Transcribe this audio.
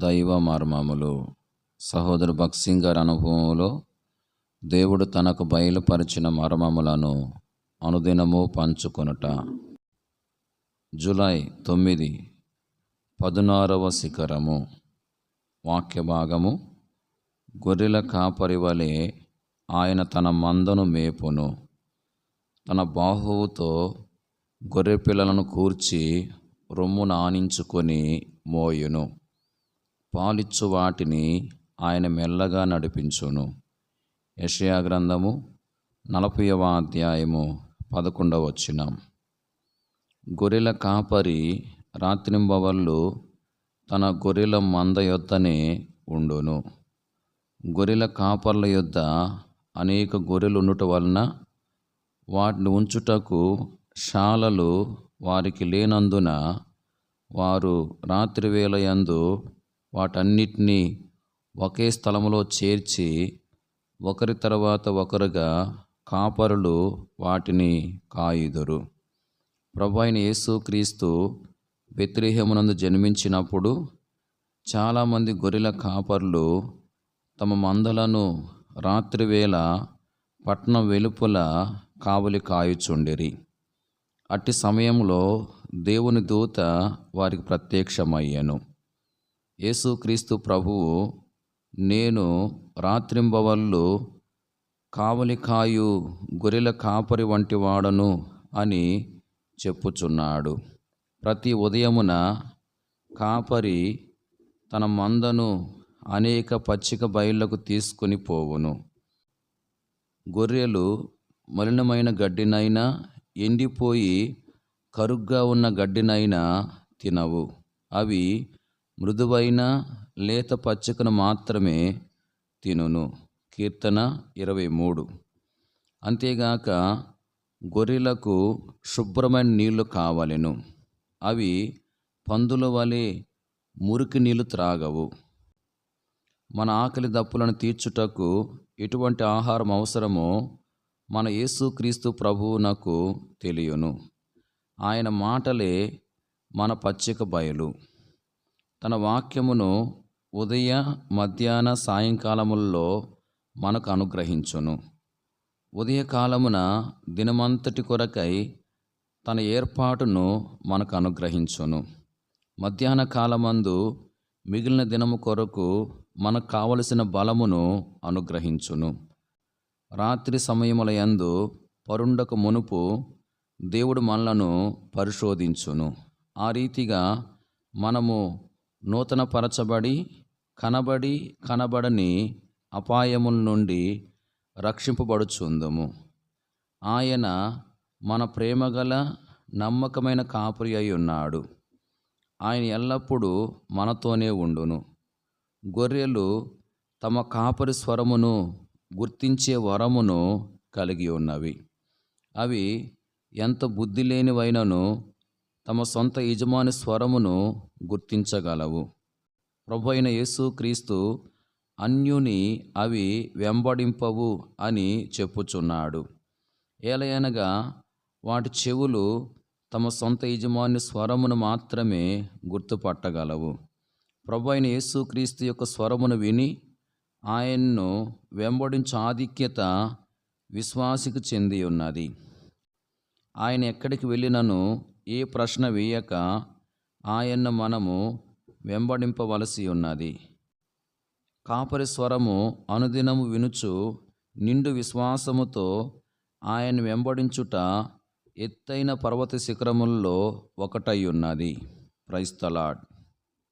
దైవ మర్మములు. సహోదరు భక్సింగ్ గారి అనుభవంలో దేవుడు తనకు బయలుపరిచిన మర్మములను అనుదినము పంచుకొనుట. జూలై తొమ్మిది పదునారవ శిఖరము. వాక్య భాగము. గొర్రెల కాపరి వలె ఆయన తన మందను మేపును. తన బాహువుతో గొర్రె పిల్లలను కూర్చి రొమ్ము నానించుకొని మోయును. పాలిచ్చు వాటిని ఆయన మెల్లగా నడిపించును. యషయా గ్రంథము నలభైవ అధ్యాయము పదకొండవ వచ్చినాం గొర్రెల కాపరి రాత్రింబవళ్ళు తన గొర్రెల మంద యొద్దనే ఉండును. గొర్రెల కాపర్ల యొద్ద అనేక గొర్రెలు ఉండుట వలన వాటిని ఉంచుటకు శాలలు వారికి లేనందున వారు రాత్రివేళ యందు వాటన్నిటినీ ఒకే స్థలంలో చేర్చి ఒకరి తర్వాత ఒకరుగా కాపరులు వాటిని కాయుదురు. ప్రభు అయిన యేసుక్రీస్తు బెత్రిహేమునందు జన్మించినప్పుడు చాలామంది గొర్రెల కాపర్లు తమ మందలను రాత్రివేళ పట్నం వెలుపల కావలి కాయుచుండిరి. అట్టి సమయంలో దేవుని దూత వారికి ప్రత్యక్షమయ్యను. యేసుక్రీస్తు ప్రభువు నేను రాత్రింబవళ్ళు కావలికాయు గొర్రెల కాపరి వంటి వాడను అని చెప్పుచున్నాడు. ప్రతి ఉదయమున కాపరి తన మందను అనేక పచ్చిక బయళ్ళకు తీసుకొని పోవును. గొర్రెలు మలినమైన గడ్డినైనా ఎండిపోయి కరుగ్గా ఉన్న గడ్డినైనా తినవు. అవి మృదువైన లేత పచ్చికను మాత్రమే తినును. కీర్తన ఇరవై మూడు. అంతేగాక గొర్రెలకు శుభ్రమైన నీళ్ళు కావలెను. అవి పందుల వలె మురికి నీళ్ళు త్రాగవు. మన ఆకలి దప్పులను తీర్చుటకు ఎటువంటి ఆహారం అవసరమో మన యేసుక్రీస్తు ప్రభువునకు తెలియను. ఆయన మాటలే మన పచ్చిక బయలు. తన వాక్యమును ఉదయ మధ్యాహ్న సాయంకాలముల్లో మనకు అనుగ్రహించును. ఉదయకాలమున దినమంతటి కొరకై తన ఏర్పాటును మనకు అనుగ్రహించును. మధ్యాహ్న కాలమందు మిగిలిన దినము కొరకు మనకు కావలసిన బలమును అనుగ్రహించును. రాత్రి సమయముల యందు పరుండకు మునుపు దేవుడు మనలను పరిశోధించును. ఆ రీతిగా మనము నూతనపరచబడి కనబడి కనబడని అపాయముల నుండి రక్షింపబడుచుందుము. ఆయన మన ప్రేమగల నమ్మకమైన కాపురి అయి ఉన్నాడు. ఆయన ఎల్లప్పుడూ మనతోనే ఉండును. గొర్రెలు తమ కాపరి స్వరమును గుర్తించే వరమును కలిగి ఉన్నవి. అవి ఎంత బుద్ధి లేనివైనను తమ సొంత యజమాని స్వరమును గుర్తించగలవు. ప్రభు అయిన యేసుక్రీస్తు అన్యుని అవి వెంబడింపవు అని చెప్పుచున్నాడు. ఏలయనగా వాటి చెవులు తమ సొంత యజమాని స్వరమును మాత్రమే గుర్తుపట్టగలవు. ప్రభు అయిన యేసుక్రీస్తు యొక్క స్వరమును విని ఆయన్ను వెంబడించు ఆధిక్యత విశ్వాసికి చెంది ఉన్నది ఆయన ఎక్కడికి వెళ్ళినను ఏ ప్రశ్న వేయక ఆయన్ను మనము వెంబడింపవలసి ఉన్నది. కాపరి స్వరము అనుదినము వినుచు నిండు విశ్వాసముతో ఆయన వెంబడించుట ఎత్తైన పర్వత శిఖరముల్లో ఒకటై ఉన్నది. ప్రైస్తలాడ్